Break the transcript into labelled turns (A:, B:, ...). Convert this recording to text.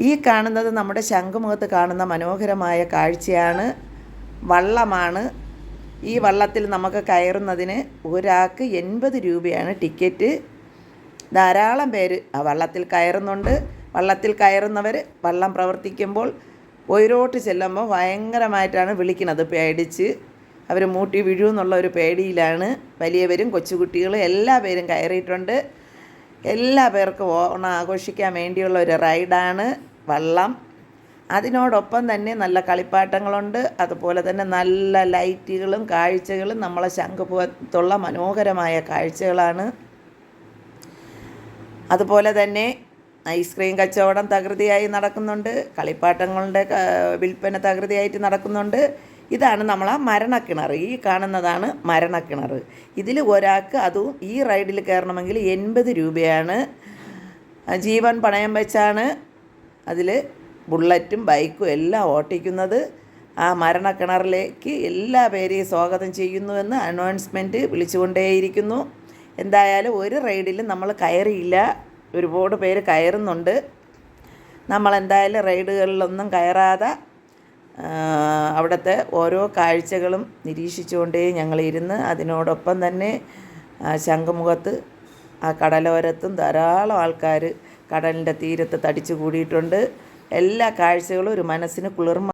A: ഈ കാണുന്നത് നമ്മുടെ ശംഖുമുഖത്ത് കാണുന്ന മനോഹരമായ കാഴ്ചയാണ്. വള്ളമാണ്. ഈ വള്ളത്തിൽ നമുക്ക് കയറുന്നതിന് ഒരാൾക്ക് എൺപത് രൂപയാണ് ടിക്കറ്റ്. ധാരാളം പേര് ആ വള്ളത്തിൽ കയറുന്നുണ്ട്. വള്ളത്തിൽ കയറുന്നവർ വള്ളം പ്രവർത്തിക്കുമ്പോൾ ഒയിരോട്ട് ചെല്ലുമ്പോൾ ഭയങ്കരമായിട്ടാണ് വിളിക്കുന്നത് പേടിച്ച്. അവർ മൂട്ടി വീഴുമെന്നുള്ള ഒരു പേടിയിലാണ്. വലിയവരും കൊച്ചുകുട്ടികളും എല്ലാ പേരും കയറിയിട്ടുണ്ട്. എല്ലാ പേർക്കും ഓണം ആഘോഷിക്കാൻ വേണ്ടിയുള്ള ഒരു റൈഡാണ് വള്ളം. അതിനോടൊപ്പം തന്നെ നല്ല കളിപ്പാട്ടങ്ങളുണ്ട്. അതുപോലെ തന്നെ നല്ല ലൈറ്റുകളും കാഴ്ചകളും നമ്മളെ ശംഖുപുഖത്തുള്ള മനോഹരമായ കാഴ്ചകളാണ്. അതുപോലെ തന്നെ ഐസ്ക്രീം കച്ചവടം തകൃതിയായി നടക്കുന്നുണ്ട്. കളിപ്പാട്ടങ്ങളുടെ വിൽപ്പന തകൃതിയായിട്ട് നടക്കുന്നുണ്ട്. ഇതാണ് നമ്മൾ ആ മരണക്കിണർ. ഈ കാണുന്നതാണ് മരണക്കിണർ. ഇതിൽ ഒരാൾക്ക് അതും ഈ റൈഡിൽ കയറണമെങ്കിൽ എൺപത് രൂപയാണ്. ജീവൻ പണയം വെച്ചാണ് അതിൽ ബുള്ളറ്റും ബൈക്കും എല്ലാം ഓട്ടിക്കുന്നത്. ആ മരണക്കിണറിലേക്ക് എല്ലാ പേരെയും സ്വാഗതം ചെയ്യുന്നുവെന്ന് അനൗൺസ്മെന്റ് വിളിച്ചുകൊണ്ടേയിരിക്കുന്നു. എന്തായാലും ഒരു റൈഡിലും നമ്മൾ കയറിയില്ല. ഒരുപാട് പേര് കയറുന്നുണ്ട്. നമ്മളെന്തായാലും റൈഡുകളിലൊന്നും കയറാതെ അവിടുത്തെ ഓരോ കാഴ്ചകളും നിരീക്ഷിച്ചുകൊണ്ടേ ഞങ്ങൾ ഇരുന്ന് അതിനോടൊപ്പം തന്നെ ശംഖുമുഖത്ത് ആ കടലോരത്തും ധാരാളം ആൾക്കാർ കടലിന്റെ തീരത്ത് തടിച്ചു കൂടിയിട്ടുണ്ട് എല്ലാ കാഴ്ചകളും ഒരു മനസ്സിന് കുളിർമ